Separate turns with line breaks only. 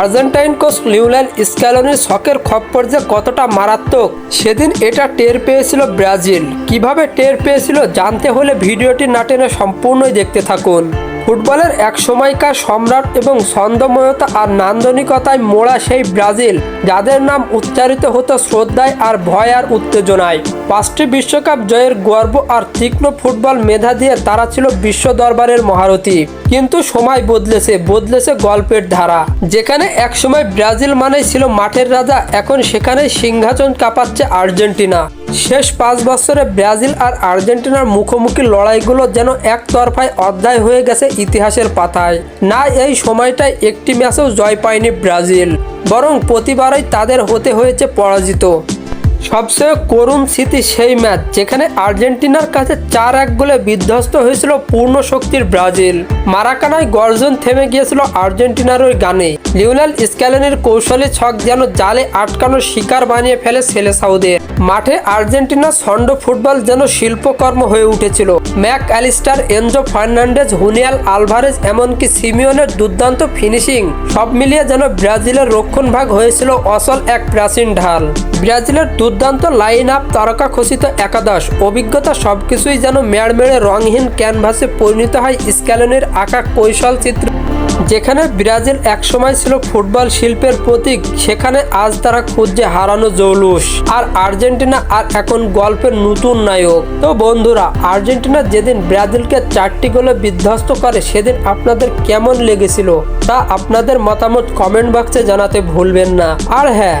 Argentine coach লিউলাইন স্ক্যালোনির শখের খপ্পর যে কতটা মারাত্মক, সেদিন এটা টের পেয়েছিল ব্রাজিল। কীভাবে টের পেয়েছিল জানতে হলে ভিডিওটি নাটেনে সম্পূর্ণই দেখতে থাকুন। ফুটবলের এক সময়কার সম্রাট এবং ছন্দময়তা আর নান্দনিকতায় মোড়া সেই ব্রাজিল, যাদের নাম উচ্চারিত হতো শ্রদ্ধায় আর ভয় আর উত্তেজনায়। পাঁচটি বিশ্বকাপ জয়ের গর্ব আর তীক্ষ্ণ ফুটবল মেধা দিয়ে তারা ছিল বিশ্ব দরবারের মহারথী। কিন্তু সময় বদলেছে বদলেছে গল্পের ধারা। যেখানে একসময় ব্রাজিল মানেই ছিল মাঠের রাজা, এখন সেখানে সিংহাসন কাঁপাচ্ছে আর্জেন্টিনা। শেষ পাঁচ বছরে ব্রাজিল আর আর্জেন্টিনার মুখোমুখি লড়াইগুলো যেন একতরফায় অধ্যায় হয়ে গেছে ইতিহাসের পাতায়। না এই সময়টায় একটি ম্যাচেও জয় পায়নি ব্রাজিল, বরং প্রতিবারই তাদের হতে হয়েছে পরাজিত। সবচেয়ে করুণ স্মৃতি সেই ম্যাচ, যেখানে আর্জেন্টিনার কাছে চার এক গোলে বিধ্বস্ত হয়েছিল পূর্ণ শক্তির ব্রাজিল। মারাকানায় গর্জন থেমে গিয়েছিল আর্জেন্টিনার ওই গানে। লিওনেল স্ক্যালেনের কৌশলী ছক যেন জালে আটকানোর শিকার বানিয়ে ফেলে ছেলে সাউদের। মাঠে আর্জেন্টিনার ছন্ড ফুটবল যেন শিল্পকর্ম হয়ে উঠেছিল। ম্যাক অ্যালিস্টার, এনজো ফার্নান্ডেজ, হুনিয়াল আলভারেজ, এমনকি সিমিওনের দুর্দান্ত ফিনিশিং, সব মিলিয়ে যেন ব্রাজিলের রক্ষণভাগ হয়েছিল অসল এক প্রাচীন ঢাল। ব্রাজিলের দুর্দান্ত লাইন আপ তারকা খচিত একাদশ। অভিজ্ঞতা সবকিছুই যেন মেড় মেড়ে রংহীন ক্যানভাসে পরিণত হয় স্ক্যালনের আঁকা কৌশল চিত্র। যেখানে ব্রাজিল একসময় ছিল ফুটবল শিল্পের প্রতীক, সেখানে আজ তারা খুঁজছে হারানো জৌলুস। আর আর্জেন্টিনা আর এখন গল্পের নতুন নায়ক। তো বন্ধুরা, আর্জেন্টিনা যেদিন ব্রাজিলকে চারটি গোলে বিধ্বস্ত করে, সেদিন আপনাদের কেমন লেগেছিল তা আপনাদের মতামত কমেন্ট বক্সে জানাতে ভুলবেন না। আর হ্যাঁ